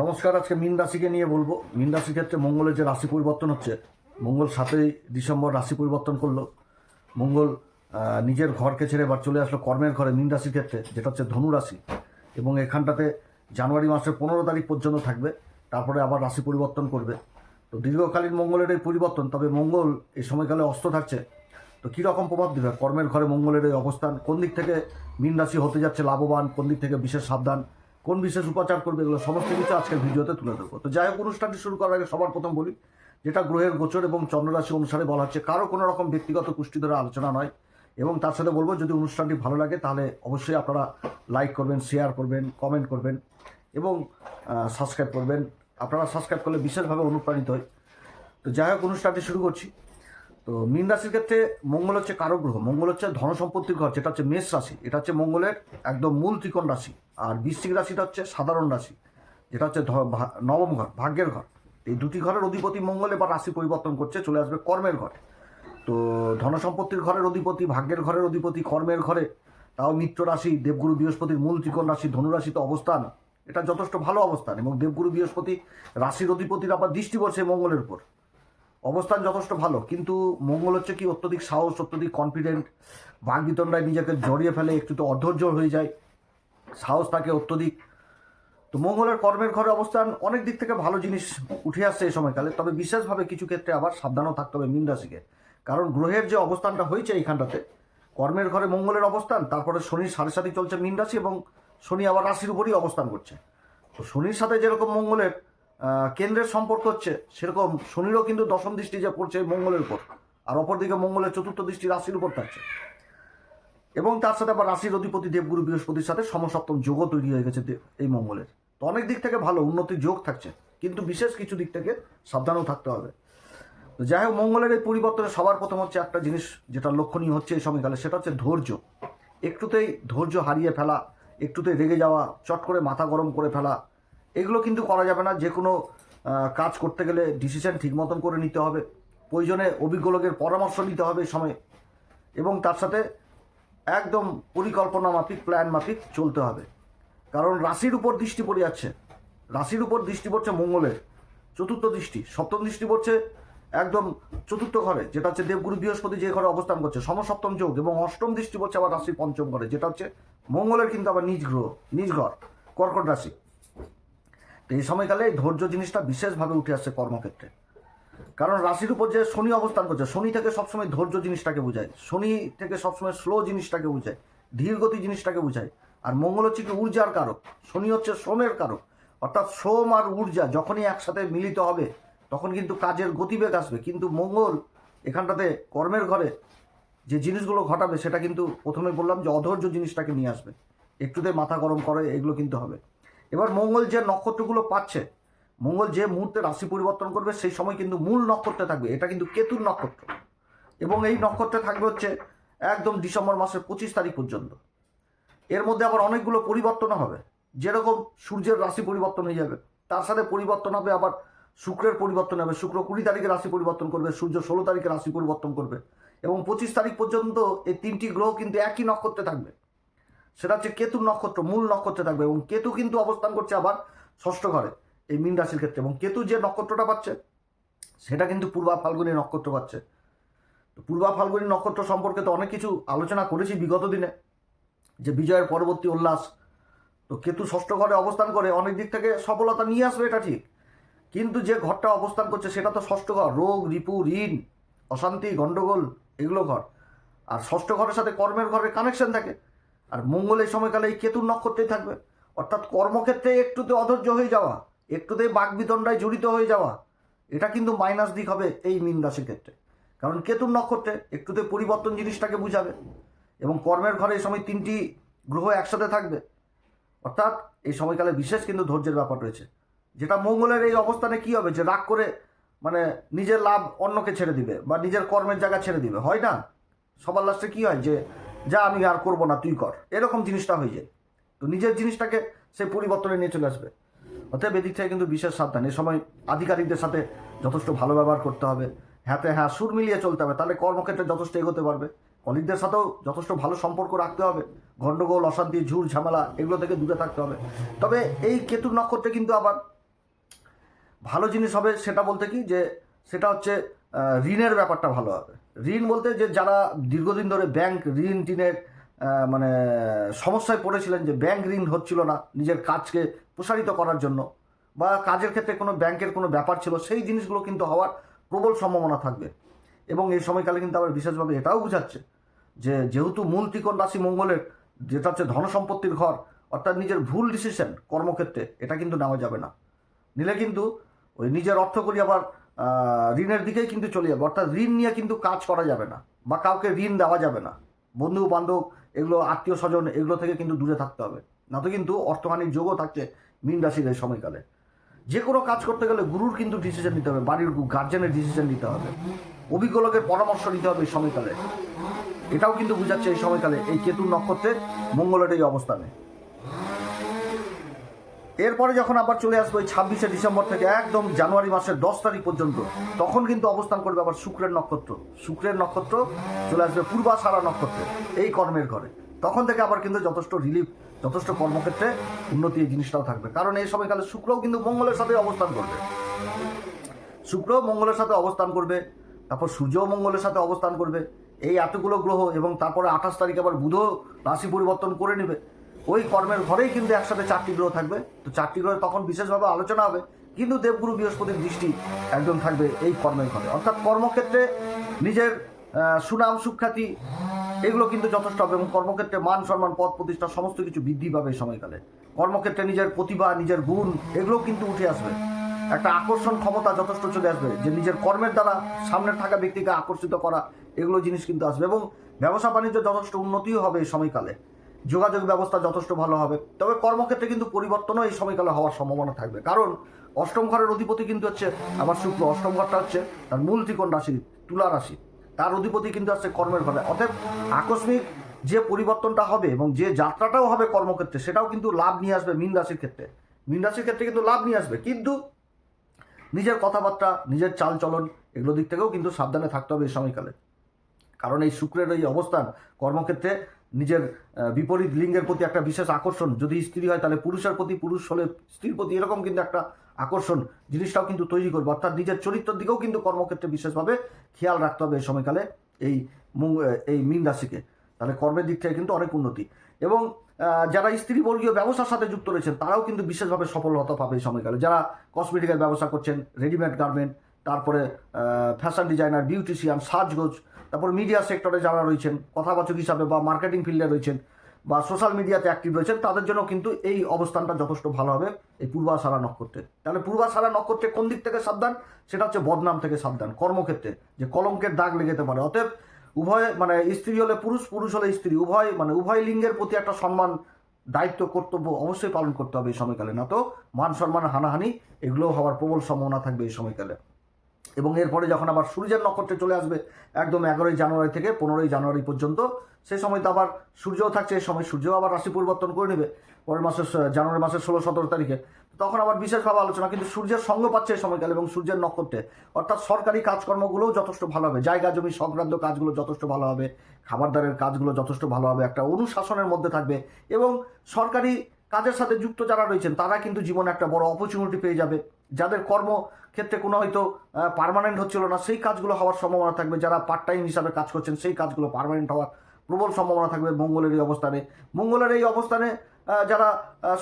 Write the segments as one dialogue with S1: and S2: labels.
S1: নমস্কার, আজকে মীন রাশিকে নিয়ে বলব। মীন রাশির ক্ষেত্রে মঙ্গলের যে রাশি পরিবর্তন হচ্ছে, মঙ্গল সাতই ডিসেম্বর রাশি পরিবর্তন করল। মঙ্গল নিজের ঘরকে ছেড়ে এবার চলে আসলো কর্মের ঘরে মীন রাশির ক্ষেত্রে, যেটা হচ্ছে ধনু রাশি। এবং এখানটাতে জানুয়ারি মাসের পনেরো তারিখ পর্যন্ত থাকবে, তারপরে আবার রাশি পরিবর্তন করবে। তো দীর্ঘকালীন মঙ্গলের এই পরিবর্তন, তবে মঙ্গল এই সময়কালে অস্ত থাকছে। তো কীরকম প্রভাব দেবে? কর্মের ঘরে মঙ্গলের এই অবস্থান কোন দিক থেকে মীন রাশি হতে যাচ্ছে লাভবান, কোন দিক থেকে বিশেষ সাবধান? কোন বিশেষ উপাচার করবে এগুলো সমস্ত কিছু আজকের ভিডিওতে তুলে ধরবো। তো যাই হোক, অনুষ্ঠানটি শুরু করার আগে সবার প্রথম বলি, যেটা গ্রহের গোচর এবং চন্দ্ররাশি অনুসারে বলা হচ্ছে, কারও কোনো রকম ব্যক্তিগত পুষ্টি ধরে আলোচনা নয়। এবং তার সাথে বলব, যদি অনুষ্ঠানটি ভালো লাগে, তাহলে অবশ্যই আপনারা লাইক করবেন শেয়ার করবেন কমেন্ট করবেন এবং সাবস্ক্রাইব করবেন। আপনারা সাবস্ক্রাইব করলে বিশেষভাবে অনুপ্রাণিত হয় তো যাই হোক, অনুষ্ঠানটি শুরু করছি। তো মীন রাশির ক্ষেত্রে মঙ্গল হচ্ছে কারক গ্রহ। মঙ্গল হচ্ছে ধন সম্পত্তির ঘর, যেটা হচ্ছে মেষ রাশি। এটা হচ্ছে মঙ্গলের একদম মূল ত্রিকোণ রাশি। আর বৃশ্চিক রাশিটা হচ্ছে সাধারণ রাশি, যেটা হচ্ছে নবম ঘর, ভাগ্যের ঘর। এই দুটি ঘরের অধিপতি মঙ্গলে বা রাশি পরিবর্তন করছে, চলে আসবে কর্মের ঘরে। তো ধন সম্পত্তির ঘরের অধিপতি, ভাগ্যের ঘরের অধিপতি, কর্মের ঘরে, তাও মিত্র রাশি, দেবগুরু বৃহস্পতির মূল ত্রিকোণ রাশি, ধনুরাশিতে অবস্থান। এটা যথেষ্ট ভালো অবস্থান এবং দেবগুরু বৃহস্পতি রাশির অধিপতির আবার দৃষ্টি পড়ছে মঙ্গলের উপর। অবস্থান যথেষ্ট ভালো, কিন্তু মঙ্গল হচ্ছে কি অত্যধিক সাহস, অত্যধিক কনফিডেন্ট বাগবিতণ্ডায় নিজেকে জড়িয়ে ফেলে, একটু তো অধৈর্য হয়ে যায়, সাহস থাকে অত্যধিক। তো মঙ্গলের কর্মের ঘরে অবস্থান অনেক দিক থেকে ভালো জিনিস উঠে আসছে এই সময়কালে, তবে বিশেষভাবে কিছু ক্ষেত্রে আবার সাবধানও থাকতে হবে মীন রাশিকে। কারণ গ্রহের যে অবস্থানটা হয়েছে এইখানটাতে, কর্মের ঘরে মঙ্গলের অবস্থান, তারপরে শনির সাড়ে সাথে চলছে মীন রাশি এবং শনি আবার রাশির উপরই অবস্থান করছে। তো শনির সাথে যেরকম মঙ্গলের কেন্দ্রের সম্পর্ক হচ্ছে সেরকম শনিরও কিন্তু দশম দৃষ্টি যে পড়ছে মঙ্গলের উপর, আর অপরদিকে মঙ্গলের চতুর্থ দৃষ্টি রাশির উপর থাকছে। এবং তার সাথে আবার রাশির অধিপতি দেবগুরু বৃহস্পতির সাথে সমসপ্তম যোগও তৈরি হয়ে গেছে এই মঙ্গলের। তো অনেক দিক থেকে ভালো, উন্নতির যোগ থাকছে, কিন্তু বিশেষ কিছু দিক থেকে সাবধানও থাকতে হবে। তো যাই হোক, মঙ্গলের এই পরিবর্তনে সবার প্রথম হচ্ছে একটা জিনিস যেটা লক্ষণীয় হচ্ছে এই সময়কালে, সেটা হচ্ছে ধৈর্য। একটুতেই ধৈর্য হারিয়ে ফেলা, একটুতেই রেগে যাওয়া, চট করে মাথা গরম করে ফেলা এগুলো কিন্তু করা যাবে না। যে কোনো কাজ করতে গেলে ডিসিশন ঠিক মতন করে নিতে হবে। প্রয়োজনে অভিজ্ঞ লোকের পরামর্শ নিতে হবে সময়। এবং তার সাথে একদম পরিকল্পনা মাফিক প্ল্যান মাফিক চলতে হবে। কারণ রাশির উপর দৃষ্টি পড়ে যাচ্ছে। রাশির উপর দৃষ্টি পড়ছে মঙ্গলের। চতুর্থ দৃষ্টি। সপ্তম দৃষ্টি পড়ছে একদম চতুর্থ ঘরে, যেটা হচ্ছে দেবগুরু বৃহস্পতি যে ঘরে অবস্থান করছে। সমসপ্তম যোগ এবং অষ্টম দৃষ্টি পড়ছে আবার রাশির পঞ্চম ঘরে, যেটা হচ্ছে মঙ্গলের কিন্তু আবার নিজ গ্রহ, নিজ ঘর, কর্কট রাশি। এই সময়কালে ধৈর্য জিনিসটা বিশেষভাবে উঠে আসছে কর্মক্ষেত্রে। কারণ রাশির উপর যে শনি অবস্থান করছে, শনি থেকে সবসময় ধৈর্য জিনিসটাকে বোঝায়। শনি থেকে সবসময় স্লো জিনিসটাকে বোঝায়, ধীরগতি জিনিসটাকে বোঝায়। আর মঙ্গল হচ্ছে কি ঊর্জার কারক, শনি হচ্ছে শ্রমের কারক। অর্থাৎ শ্রম আর ঊর্জা যখনই একসাথে মিলিত হবে, তখন কিন্তু কাজের গতিবেগ আসবে। কিন্তু মঙ্গল এখানটাতে কর্মের ঘরে যে জিনিসগুলো ঘটাবে, সেটা কিন্তু প্রথমে বললাম যে অধৈর্য জিনিসটাকে নিয়ে আসবে। একটুতে মাথা গরম করে, এগুলো কিন্তু হবে। এবার মঙ্গল যে নক্ষত্রগুলো পাচ্ছে, মঙ্গল যে মুহূর্তে রাশি পরিবর্তন করবে, সেই সময় কিন্তু মূল নক্ষত্রে থাকবে। এটা কিন্তু কেতুর নক্ষত্র। এবং এই নক্ষত্রে থাকবে হচ্ছে একদম ডিসেম্বর মাসের পঁচিশ তারিখ পর্যন্ত। এর মধ্যে আবার অনেকগুলো পরিবর্তন হবে। যেরকম সূর্যের রাশি পরিবর্তন হয়ে যাবে, তার সাথে পরিবর্তন হবে আবার শুক্রের পরিবর্তন হবে। শুক্র কুড়ি তারিখে রাশি পরিবর্তন করবে, সূর্য ষোলো তারিখে রাশি পরিবর্তন করবে। এবং পঁচিশ তারিখ পর্যন্ত এই তিনটি গ্রহ কিন্তু একই নক্ষত্রে থাকবে। সেটা হচ্ছে কেতুর নক্ষত্র, মূল নক্ষত্রে থাকবে এবং কেতু কিন্তু অবস্থান করছে আবার ষষ্ঠ ঘরে, এই মীন রাশির ক্ষেত্রে। এবং কেতু যে নক্ষত্রটা পাচ্ছে, সেটা কিন্তু পূর্বা ফাল্গুনী নক্ষত্র পাচ্ছে। তো পূর্বা ফাল্গুনী নক্ষত্র সম্পর্কে তো অনেক কিছু আলোচনা করেছি বিগত দিনে, যে বিজয়ের পরবর্তী উল্লাস। তো কেতু ষষ্ঠ ঘরে অবস্থান করে, অনেক দিক থেকে সফলতা নিয়ে আসবে, এটা ঠিক। কিন্তু যে ঘরটা অবস্থান করছে, সেটা তো ষষ্ঠ ঘর, রোগ, রিপু, ঋণ, অশান্তি গণ্ডগোল এগুলো ঘর। আর ষষ্ঠ ঘরের সাথে কর্মের ঘরের কানেকশন থাকে। আর মঙ্গল এই সময়কালে এই কেতুর নক্ষত্রেই থাকবে। অর্থাৎ কর্মক্ষেত্রে একটুতে অধৈর্য হয়ে যাওয়া একটুতেই বাগবিতণ্ডায় জড়িত হয়ে যাওয়া, এটা কিন্তু মাইনাস দিক হবে এই মীন রাশির ক্ষেত্রে। কারণ কেতুর নক্ষত্রে একটুতে পরিবর্তন জিনিসটাকে বুঝাবে এবং কর্মের ঘরে এই সময় তিনটি গ্রহ একসাথে থাকবে। অর্থাৎ এই সময়কালে বিশেষ কিন্তু ধৈর্যের ব্যাপার রয়েছে। যেটা মঙ্গলের এই অবস্থানে কি হবে? যে রাগ করে মানে নিজের লাভ অন্যকে ছেড়ে দিবে বা নিজের কর্মের জায়গা ছেড়ে দিবে। হয় না? সবার লাস্টে কী হয়? যে যা আমি আর করব না, তুই কর। এরকম জিনিসটা হয়ে যায়। তো নিজের জিনিসটাকে সে পরিবর্তনে নিয়ে চলে আসবে। অতএব এদিক থেকে কিন্তু বিশেষ সাবধান। এই সময় আধিকারিকদের সাথে যথেষ্ট ভালো ব্যবহার করতে হবে। হাতে হ্যাঁ সুর মিলিয়ে চলতে হবে। তাহলে কর্মক্ষেত্রে যথেষ্ট এগোতে পারবে। কলিগদের সাথেও যথেষ্ট ভালো সম্পর্ক রাখতে হবে। গণ্ডগোল অশান্তি ঝুর ঝামেলা, এগুলো থেকে দূরে থাকতে হবে। তবে এই কেতুর নক্ষত্রে কিন্তু আবার ভালো জিনিস হবে সেটা বলতে কি? যে সেটা হচ্ছে ঋণের ব্যাপারটা ভালো হবে। ঋণ বলতে যে যারা দীর্ঘদিন ধরে ব্যাংক ঋণ টিনের মানে সমস্যায় পড়েছিলেন যে ব্যাংক ঋণ হচ্ছিল না নিজের কাজকে প্রসারিত করার জন্য বা কাজের ক্ষেত্রে কোনো ব্যাংকের কোনো ব্যাপার ছিল, সেই জিনিসগুলো কিন্তু হওয়ার প্রবল সম্ভাবনা থাকবে। এবং এই সময়কালে কিন্তু আবার বিশেষভাবে এটাও বোঝাচ্ছে যে যেহেতু মূল ত্রিকোণ রাশি মঙ্গলের, যেটা হচ্ছে ধনসম্পত্তির ঘর, অর্থাৎ নিজের ভুল ডিসিশন কর্মক্ষেত্রে, এটা কিন্তু নেওয়া যাবে না। নিলে কিন্তু ওই নিজের অর্থ করি আবার ঋণের দিকেই কিন্তু চলে যাবে। অর্থাৎ ঋণ নিয়ে কিন্তু কাজ করা যাবে না বা কাউকে ঋণ দেওয়া যাবে না। বন্ধু, বান্ধব, এগুলো আত্মীয় স্বজন, এগুলো থেকে কিন্তু দূরে থাকতে হবে। না তো কিন্তু অর্থহানির যোগও থাকছে মীন রাশির এই সময়কালে। যে কোনো কাজ করতে গেলে গুরুর কিন্তু ডিসিশন নিতে হবে, বাড়ির গার্জেনের ডিসিশন নিতে হবে। অভিজ্ঞ লোকের পরামর্শ নিতে হবে এই সময়কালে। এটাও কিন্তু বুঝাচ্ছে এই সময়কালে এই কেতুর নক্ষত্রে মঙ্গলের এই অবস্থানে। এরপরে যখন আবার চলে আসব এই ছাব্বিশে ডিসেম্বর থেকে একদম জানুয়ারি মাসের দশ তারিখ পর্যন্ত, তখন কিন্তু অবস্থান করবে আবার শুক্রের নক্ষত্র। শুক্রের নক্ষত্র চলে আসবে পূর্বাষাঢ়া নক্ষত্র, এই কর্মের ঘরে। তখন থেকে আবার কিন্তু যথেষ্ট রিলিফ যথেষ্ট কর্মক্ষেত্রে উন্নতি এই জিনিসটাও থাকবে। কারণ এই সময়কালে শুক্রও কিন্তু মঙ্গলের সাথে অবস্থান করবে। শুক্র মঙ্গলের সাথে অবস্থান করবে, তারপর সূর্য মঙ্গলের সাথে অবস্থান করবে। এই এতগুলো গ্রহ এবং তারপরে আঠাশ তারিখ আবার বুধ রাশি পরিবর্তন করে নেবে। ওই কর্মের ঘরেই কিন্তু একসাথে চারটি গ্রহ থাকবে। তো চারটি গ্রহে তখন বিশেষভাবে আলোচনা হবে। কিন্তু দেবগুরু বৃহস্পতির দৃষ্টি একদম থাকবে এই কর্মের ঘরে। অর্থাৎ কর্মক্ষেত্রে নিজের সুনাম, সুখ্যাতি, এগুলো কিন্তু যথেষ্ট হবে এবং কর্মক্ষেত্রে মান, সম্মান, পদ প্রতিষ্ঠা সমস্ত কিছু বৃদ্ধি পাবে এই সময়কালে। কর্মক্ষেত্রে নিজের প্রতিভা, নিজের গুণ, এগুলো কিন্তু উঠে আসবে। একটা আকর্ষণ ক্ষমতা যথেষ্ট চলে আসবে যে নিজের কর্মের দ্বারা সামনে থাকা ব্যক্তিকে আকর্ষিত করা, এগুলো জিনিস কিন্তু আসবে এবং ব্যবসা বাণিজ্য যথেষ্ট উন্নতিও হবে এই সময়কালে। যোগাযোগ ব্যবস্থা যথেষ্ট ভালো হবে। তবে কর্মক্ষেত্রে কিন্তু পরিবর্তনও এই সময়কালে হওয়ার সম্ভাবনা থাকবে। কারণ অষ্টম ঘরের অধিপতি কিন্তু হচ্ছে আমার শুক্র, অষ্টম ঘরটা হচ্ছে তার মূল ত্রিকোণ রাশি, তুলা রাশি। তার অধিপতি কিন্তু আসছে কর্মের ঘরে। অতএব আকস্মিক যে পরিবর্তনটা হবে এবং যে যাত্রাটাও হবে কর্মক্ষেত্রে, সেটাও কিন্তু লাভ নিয়ে আসবে মীন রাশির ক্ষেত্রে। মীন রাশির ক্ষেত্রে কিন্তু লাভ নিয়ে আসবে। কিন্তু নিজের কথাবার্তা, নিজের চালচলন, এগুলো দিক থেকেও কিন্তু সাবধানে থাকতে হবে এই সময়কালে। কারণ এই শুক্রের এই অবস্থান কর্মক্ষেত্রে নিজের বিপরীত লিঙ্গের প্রতি একটা বিশেষ আকর্ষণ। যদি স্ত্রী হয়, তাহলে পুরুষের প্রতি, পুরুষ হলে স্ত্রীর প্রতি এরকম কিন্তু একটা আকর্ষণ। জিনিসটাও কিন্তু তৈরি করবে। অর্থাৎ নিজের চরিত্রের দিকেও কিন্তু কর্মক্ষেত্রে বিশেষভাবে খেয়াল রাখতে হবে এই সময়কালে এই এই মীন রাশিকে। তাহলে কর্মের দিক থেকে কিন্তু অনেক উন্নতি। এবং যারা স্ত্রীবর্গীয় ব্যবসার সাথে যুক্ত রয়েছেন, তারাও কিন্তু বিশেষভাবে সফলতা পাবে এই সময়কালে। যারা কসমেটিকের ব্যবসা করছেন রেডিমেড গার্মেন্ট তারপরে ফ্যাশন ডিজাইনার বিউটিশিয়ান সাজগোজ তারপর মিডিয়া সেক্টরে যারা রয়েছেন, কথাবাচক হিসাবে বা মার্কেটিং ফিল্ডে রয়েছেন বা সোশ্যাল মিডিয়াতে অ্যাক্টিভ রয়েছেন, তাদের জন্য কিন্তু এই অবস্থানটা যথেষ্ট ভালো হবে এই পূর্বাশারা নক্ষত্রে। তাহলে পূর্বাশারা নক্ষত্রে কোন দিক থেকে সাবধান? সেটা হচ্ছে বদনাম থেকে সাবধান, কর্মক্ষেত্রে, যে কলঙ্কের দাগ লেগে যেতে পারে। অতএব উভয় মানে স্ত্রী হলে পুরুষ পুরুষ হলে স্ত্রী, উভয় মানে উভয় লিঙ্গের প্রতি একটা সম্মান, দায়িত্ব, কর্তব্য অবশ্যই পালন করতে হবে এই সময়কালে। না তো মান সম্মান হানাহানি, এগুলোও হওয়ার প্রবল সম্ভাবনা থাকবে এই সময়কালে। এবং এরপরে যখন আবার সূর্যের নক্ষত্রে চলে আসবে একদম এগারোই জানুয়ারি থেকে পনেরোই জানুয়ারি পর্যন্ত, সেই সময় তো আবার সূর্যও থাকছে এই সময় সূর্যও আবার রাশি পরিবর্তন করে নেবে পরের মাসের জানুয়ারি মাসের ষোলো সতেরো তারিখে। তখন আবার বিশেষভাবে আলোচনা, কিন্তু সূর্যের সঙ্গ পাচ্ছে এই সময়কাল এবং সূর্যের নক্ষত্রে। অর্থাৎ সরকারি কাজকর্মগুলোও যথেষ্ট ভালো হবে, জায়গা, জমি সংক্রান্ত কাজগুলো যথেষ্ট ভালো হবে, খাবারদারের কাজগুলো যথেষ্ট ভালো হবে, একটা অনুশাসনের মধ্যে থাকবে এবং সরকারি কাজের সাথে যুক্ত যারা রয়েছেন, তারা কিন্তু জীবনে একটা বড় অপরচুনিটি পেয়ে যাবে। যাদের কর্মক্ষেত্রে কোনো হয়তো পারমানেন্ট হচ্ছিল না, সেই কাজগুলো হওয়ার সম্ভাবনা থাকবে। যারা পার্ট টাইম হিসাবে কাজ করছেন, সেই কাজগুলো পারমানেন্ট হওয়ার প্রবল সম্ভাবনা থাকবে মঙ্গলের এই অবস্থানে। মঙ্গলের এই অবস্থানে যারা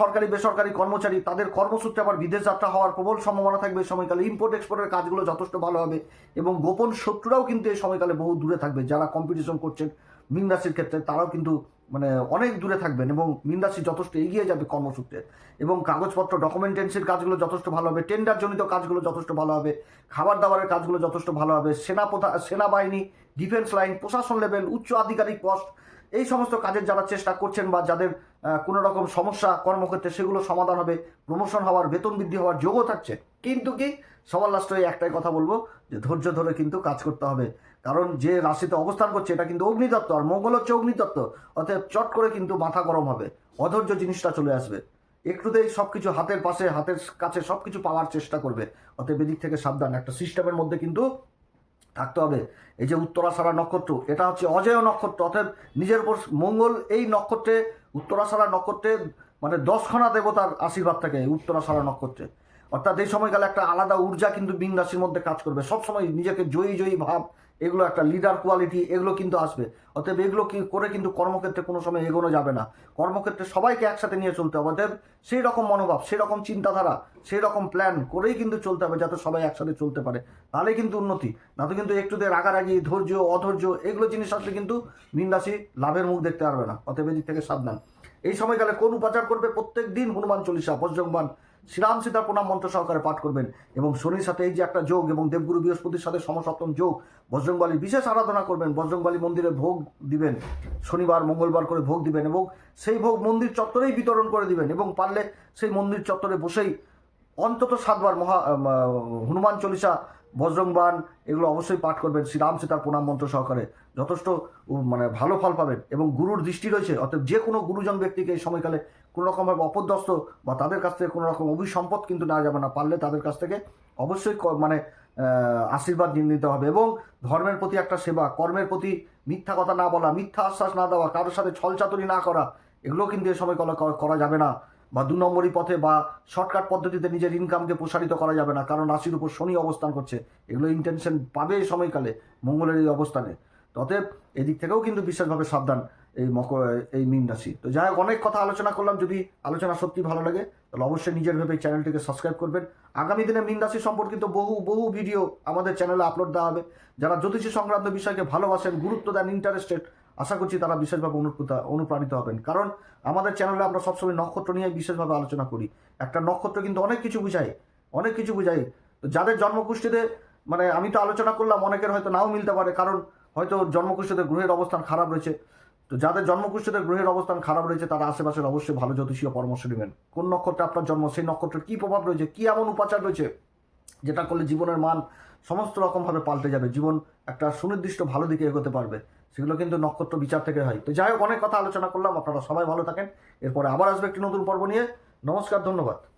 S1: সরকারি, বেসরকারি কর্মচারী, তাদের কর্মসূত্রে আবার বিদেশ যাত্রা হওয়ার প্রবল সম্ভাবনা থাকবে এই সময়কালে। ইম্পোর্ট এক্সপোর্টের কাজগুলো যথেষ্ট ভালো হবে এবং গোপন শত্রুরাও কিন্তু এই সময়কালে বহু দূরে থাকবে। যারা কম্পিটিশন করছেন, মীন রাশির ক্ষেত্রে, তারাও কিন্তু মানে অনেক দূরে থাকবেন এবং মীন যথেষ্ট এগিয়ে যাবে কর্মসূত্রে। এবং কাগজপত্র ডকুমেন্টেন্সির কাজগুলো যথেষ্ট ভালো হবে টেন্ডার জনিত কাজগুলো যথেষ্ট ভালো হবে খাবার দাবারের কাজগুলো যথেষ্ট ভালো হবে, সেনা সেনাবাহিনী ডিফেন্স লাইন প্রশাসন লেভেল উচ্চ আধিকারিক পোস্ট এই সমস্ত কাজের যারা চেষ্টা করছেন বা যাদের কোনো রকম সমস্যা কর্মক্ষেত্রে সেগুলো সমাধান হবে প্রমোশন হওয়ার, বেতন বৃদ্ধি হওয়ার যোগও থাকছে। কিন্তু কি? সবার লাস্টে একটাই কথা বলব, যে ধৈর্য ধরে কিন্তু কাজ করতে হবে। কারণ যে রাশিতে অবস্থান করছে, এটা কিন্তু অগ্নিতত্ত্ব আর মঙ্গল হচ্ছে অগ্নিতত্ত্ব অতএব চট করে কিন্তু মাথা গরম হবে, অধৈর্য জিনিসটা চলে আসবে। একটুতেই সব কিছু হাতের পাশে, হাতের কাছে সব কিছু পাওয়ার চেষ্টা করবে। অতএব এদিক থেকে সাবধান, একটা সিস্টেমের মধ্যে কিন্তু থাকতে হবে। এই যে উত্তরাষাঢ়া নক্ষত্র, এটা হচ্ছে অজেয় নক্ষত্র। অতএব নিজের উপর মঙ্গল এই নক্ষত্রে, উত্তরাষাঢ়া নক্ষত্রে মানে দশখানা দেবতার আশীর্বাদ থাকে এই উত্তরাষাঢ়া নক্ষত্রে। অর্থাৎ এই সময়কালে একটা আলাদা ঊর্জা কিন্তু মীন রাশির মধ্যে কাজ করবে। সবসময় নিজেকে জয়ী জয়ী ভাব, এগুলো একটা লিডার কোয়ালিটি এগুলো কিন্তু আসবে। অতএব এগুলো কি করে কিন্তু কর্মক্ষেত্রে কোনো সময় এগোনো যাবে না। কর্মক্ষেত্রে সবাইকে একসাথে নিয়ে চলতে হবে। অতএব সেই রকম মনোভাব, সেই রকম চিন্তাধারা, সেই রকম প্ল্যান করেই কিন্তু চলতে হবে যাতে সবাই একসাথে চলতে পারে। তাহলে কিন্তু উন্নতি। না তো কিন্তু একটুতে রাগারাগি, ধৈর্য, অধৈর্য, এগুলো জিনিস আসলে কিন্তু মীন লাভের মুখ দেখতে পারবে না। অতএব এদিক থেকে সাবধান। এই সময়কালে কোন উপাচার করবে? প্রত্যেক দিন হনুমান চল্লিশা বজ্রংবান শ্রীরাম সীতার প্রণাম মন্ত্র সহকারে পাঠ করবেন এবং শনির সাথে এই যে একটা যোগ এবং দেবগুরু বৃহস্পতির সাথে সমসপ্তম যোগ বজরংবালির বিশেষ আরাধনা করবেন বজরংবালী মন্দিরে ভোগ দিবেন, শনিবার, মঙ্গলবার করে ভোগ দিবেন এবং সেই ভোগ মন্দির চত্বরেই বিতরণ করে দিবেন এবং পারলে সেই মন্দির চত্বরে বসেই অন্তত সাতবার মহা হনুমান চল্লিশা বজরংবান এগুলো অবশ্যই পাঠ করবেন শ্রীরাম সীতার প্রণাম মন্ত্র সহকারে। যথেষ্ট মানে ভালো ফল পাবেন এবং গুরুর দৃষ্টি রয়েছে অর্থাৎ যে কোনো গুরুজন ব্যক্তিকে এই সময়কালে কোনো রকমভাবে অপদস্থ বা তাদের কাছ থেকে কোনো রকম অভিসম্পদ কিন্তু নেওয়া যাবে না। পারলে তাদের কাছ থেকে অবশ্যই মানে আশীর্বাদ নিয়ে নিতে হবে এবং ধর্মের প্রতি একটা সেবা, কর্মের প্রতি মিথ্যা কথা না বলা, মিথ্যা আশ্বাস না দেওয়া, কারোর সাথে ছলচাতুরি না করা এগুলো কিন্তু এ সময় করা- করা যাবে না বা দু নম্বরই পথে বা শর্টকাট পদ্ধতিতে নিজের ইনকামকে প্রসারিত করা যাবে না, কারণ রাশির উপর শনি অবস্থান করছে। এগুলো ইন্টেনশন পাবে এই সময়কালে, মঙ্গলের এই অবস্থানে। অতএব এদিক থেকেও কিন্তু বিশেষভাবে সাবধান। এই মকর এই মীন রাশি। তো যাই হোক, অনেক কথা আলোচনা করলাম। যদি আলোচনা সত্যি ভালো লাগে, তাহলে অবশ্যই নিজের ভেবে চ্যানেলটিকে সাবস্ক্রাইব করবেন। আগামী দিনে মীন রাশি সম্পর্কিত বহু বহু ভিডিও আমাদের চ্যানেলে আপলোড দেওয়া হবে। যারা জ্যোতিষী সংক্রান্ত বিষয়কে ভালোবাসেন, গুরুত্ব দেন ইন্টারেস্টেড আশা করছি তারা বিশেষভাবে অনুপ্রুত, অনুপ্রাণিত হবেন। কারণ আমাদের চ্যানেলে আমরা সবসময় নক্ষত্র নিয়ে বিশেষভাবে আলোচনা করি। একটা নক্ষত্র কিন্তু অনেক কিছু বুঝায়, অনেক কিছু বুঝায়। তো যাদের জন্মগোষ্ঠীতে মানে আমি তো আলোচনা করলাম, অনেকের হয়তো নাও মিলতে পারে। কারণ হয়তো জন্মগোষ্ঠীতে গ্রহের অবস্থান খারাপ রয়েছে। তো যাদের জন্মকুষ্ঠিতে গ্রহের অবস্থান খারাপ রয়েছে, তারা আশেপাশের অবশ্যই ভালো জ্যোতিষীয় পরামর্শ নেবেন। কোন নক্ষত্রে আপনার জন্ম, সেই নক্ষত্রের কী প্রভাব রয়েছে? কী এমন উপাচার রয়েছে যেটা করলে জীবনের মান সমস্ত রকমভাবে পাল্টে যাবে? জীবন একটা সুনির্দিষ্ট ভালো দিকে এগোতে পারবে। সেগুলো কিন্তু নক্ষত্র বিচার থেকে হয়। তো যাই হোক, অনেক কথা আলোচনা করলাম। আপনারা সবাই ভালো থাকেন। এরপরে আবার আসবে একটি নতুন পর্ব নিয়ে। নমস্কার, ধন্যবাদ।